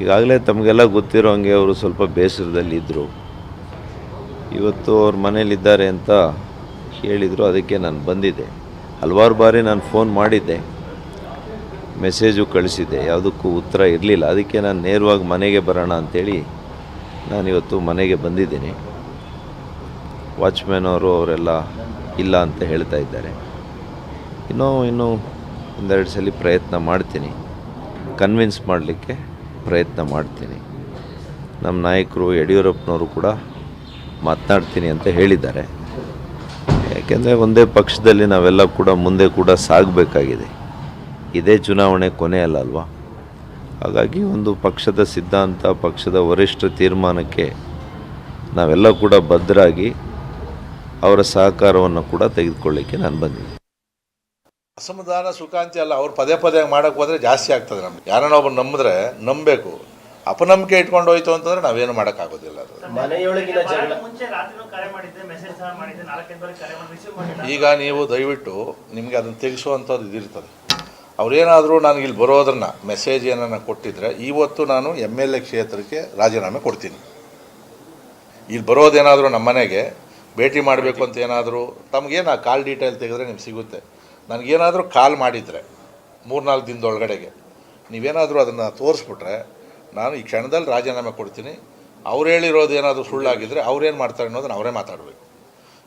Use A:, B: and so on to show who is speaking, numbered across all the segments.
A: ಈಗಾಗಲೇ ತಮಗೆಲ್ಲ ಗೊತ್ತಿರೋ ಹಂಗೆ ಅವರು ಸ್ವಲ್ಪ ಬೇಸರದಲ್ಲಿದ್ದರು ಇವತ್ತು ಅವ್ರ ಮನೇಲಿದ್ದಾರೆ ಅಂತ ಹೇಳಿದರು, ಅದಕ್ಕೆ ನಾನು ಬಂದಿದ್ದೆ. ಹಲವಾರು ಬಾರಿ ನಾನು ಫೋನ್ ಮಾಡಿದ್ದೆ. ಮೆಸೇಜು ಕಳಿಸಿದ್ದೆ. ಯಾವುದಕ್ಕೂ ಉತ್ತರ ಇರಲಿಲ್ಲ. ಅದಕ್ಕೆ ನಾನು ನೇರವಾಗಿ ಮನೆಗೆ ಬರೋಣ ಅಂಥೇಳಿ ನಾನಿವತ್ತು ಮನೆಗೆ ಬಂದಿದ್ದೀನಿ. ವಾಚ್ಮ್ಯಾನ್ ಅವರು ಅವರೆಲ್ಲ ಇಲ್ಲ ಅಂತ ಹೇಳ್ತಾ ಇದ್ದಾರೆ. ಇನ್ನೂ ಇನ್ನೂ ಒಂದೆರಡು ಸಲ ಪ್ರಯತ್ನ ಮಾಡ್ತೀನಿ. ಕನ್ವಿನ್ಸ್ ಮಾಡಲಿಕ್ಕೆ ಪ್ರಯತ್ನ ಮಾಡ್ತೀನಿ. ನಮ್ಮ ನಾಯಕರು, ಯಡಿಯೂರಪ್ಪನವರು ಕೂಡ ಮಾತನಾಡ್ತೀನಿ ಅಂತ ಹೇಳಿದ್ದಾರೆ. ಯಾಕೆಂದರೆ ಒಂದೇ ಪಕ್ಷದಲ್ಲಿ ನಾವೆಲ್ಲ ಕೂಡ ಮುಂದೆ ಕೂಡ ಸಾಗಬೇಕಾಗಿದೆ. ಇದೇ ಚುನಾವಣೆ ಕೊನೆ ಅಲ್ವಾ? ಹಾಗಾಗಿ ಒಂದು ಪಕ್ಷದ ಸಿದ್ಧಾಂತ, ಪಕ್ಷದ ವರಿಷ್ಠ ತೀರ್ಮಾನಕ್ಕೆ ನಾವೆಲ್ಲ ಕೂಡ ಭದ್ರಾಗಿ ಅವರ ಸಹಕಾರವನ್ನು ಕೂಡ ತೆಗೆದುಕೊಳ್ಳಿಕ್ಕೆ ನಾನು ಬಂದಿದ್ದೀನಿ.
B: ಅಸಮಾಧಾನ ಸುಖಾಂತಿ ಅಲ್ಲ ಅವ್ರು ಪದೇ ಪದೇ ಮಾಡೋಕ್ಕೆ ಹೋದರೆ ಜಾಸ್ತಿ ಆಗ್ತದೆ ನಮ್ಗೆ. ಯಾರನ್ನ ಒಬ್ಬ ನಂಬಿದ್ರೆ ನಂಬಬೇಕು. ಅಪನಂಬಿಕೆ ಇಟ್ಕೊಂಡು ಹೋಯ್ತು ಅಂತಂದ್ರೆ ನಾವೇನು ಮಾಡೋಕ್ಕಾಗೋದಿಲ್ಲ ಅದು.
C: ಮನೆಯೊಳಗಿನ ಜಗಳ
D: ಮುಂಚೆ ರಾತ್ರಿನೂ ಕರೆ ಮಾಡಿದ್ದೆ ಮೆಸೇಜ್ ಸಹ ಮಾಡಿದ್ದೆ ನಾಲ್ಕೈದು ಬಾರಿ ಕರೆ ಮಾಡಿ ರಿಸೀವ್ ಮಾಡಿಲ್ಲ.
B: ಈಗ ನೀವು ದಯವಿಟ್ಟು ನಿಮಗೆ ಅದನ್ನು ತೆಗೆಸುವಂಥದ್ದು ಇದಿರ್ತದೆ. ಅವ್ರೇನಾದರೂ ನನಗೆ ಇಲ್ಲಿ ಬರೋದನ್ನ ಮೆಸೇಜ್ ಏನನ್ನು ಕೊಟ್ಟಿದ್ರೆ ಇವತ್ತು ನಾನು ಎಂ ಎಲ್ ಎ ಕ್ಷೇತ್ರಕ್ಕೆ ರಾಜೀನಾಮೆ ಕೊಡ್ತೀನಿ. ಇಲ್ಲಿ ಬರೋದೇನಾದರೂ ನಮ್ಮ ಮನೆಗೆ ಭೇಟಿ ಮಾಡಬೇಕು ಅಂತ ಏನಾದರೂ ತಮಗೇನು ಆ ಕಾಲ್ ಡೀಟೇಲ್ ತೆಗೆದ್ರೆ ನಿಮ್ಗೆ ಸಿಗುತ್ತೆ. ನನಗೇನಾದರೂ ಕಾಲ್ ಮಾಡಿದರೆ, ಮೂರ್ನಾಲ್ಕು ದಿನದೊಳಗಡೆಗೆ, ನೀವೇನಾದರೂ ಅದನ್ನು ತೋರಿಸ್ಬಿಟ್ರೆ, ನಾನು ಈ ಕ್ಷಣದಲ್ಲಿ ರಾಜೀನಾಮೆ ಕೊಡ್ತೀನಿ. ಅವ್ರು ಹೇಳಿರೋದು ಏನಾದರೂ ಸುಳ್ಳಾಗಿದ್ದರೆ ಅವ್ರೇನು ಮಾಡ್ತಾರೆ ಅನ್ನೋದನ್ನ ಅವರೇ ಮಾತಾಡಬೇಕು.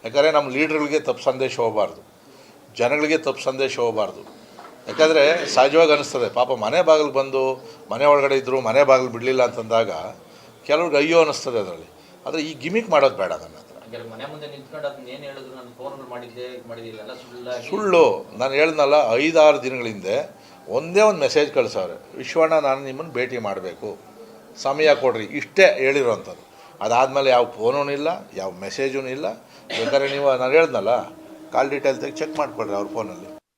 B: ಯಾಕಂದರೆ ನಮ್ಮ ಲೀಡ್ರ್ಗಳಿಗೆ ತಪ್ಪು ಸಂದೇಶ ಹೋಗಬಾರ್ದು. ಜನಗಳಿಗೆ ತಪ್ಪು ಸಂದೇಶ ಹೋಗಬಾರ್ದು. ಯಾಕಂದರೆ ಸಹಜವಾಗಿ ಅನಿಸ್ತದೆ, ಪಾಪ ಮನೆ ಬಾಗಿಲು ಬಂದು, ಮನೆ ಒಳಗಡೆ ಇದ್ದರು ಮನೆ ಬಾಗಿಲು ಬಿಡಲಿಲ್ಲ ಅಂತಂದಾಗ, ಕೆಲವ್ರಿಗೆ ಅಯ್ಯೋ ಅನ್ನಿಸ್ತದೆ ಅದರಲ್ಲಿ. ಆದರೆ ಈ ಗಿಮಿಕ್ ಮಾಡೋದು ಬೇಡ ನನ್ನ ಸುಳ್ಳು. ನಾನು ಹೇಳ್ದಲ್ಲ, ಐದಾರು ದಿನಗಳ ಹಿಂದೆ ಒಂದೇ ಒಂದು ಮೆಸೇಜ್ ಕಳಿಸವ್ರೆ. ವಿಶ್ವಣ್ಣ, ನಾನು ನಿಮ್ಮನ್ನು ಭೇಟಿ ಮಾಡಬೇಕು. ಸಮಯ ಕೊಡ್ರಿ. ಇಷ್ಟೇ ಹೇಳಿರೋವಂಥದ್ದು ಅದಾದಮೇಲೆ ಯಾವ ಫೋನೂ ಇಲ್ಲ, ಯಾವ ಮೆಸೇಜೂ ಇಲ್ಲ. ಬೇಕಾದ್ರೆ ನೀವು, ನಾನು ಹೇಳ್ದಲ್ಲ ಕಾಲ್ ಡೀಟೇಲ್ ತೆಗೆ ಚೆಕ್ ಮಾಡಿಕೊಡ್ರಿ ಅವ್ರ ಫೋನಲ್ಲಿ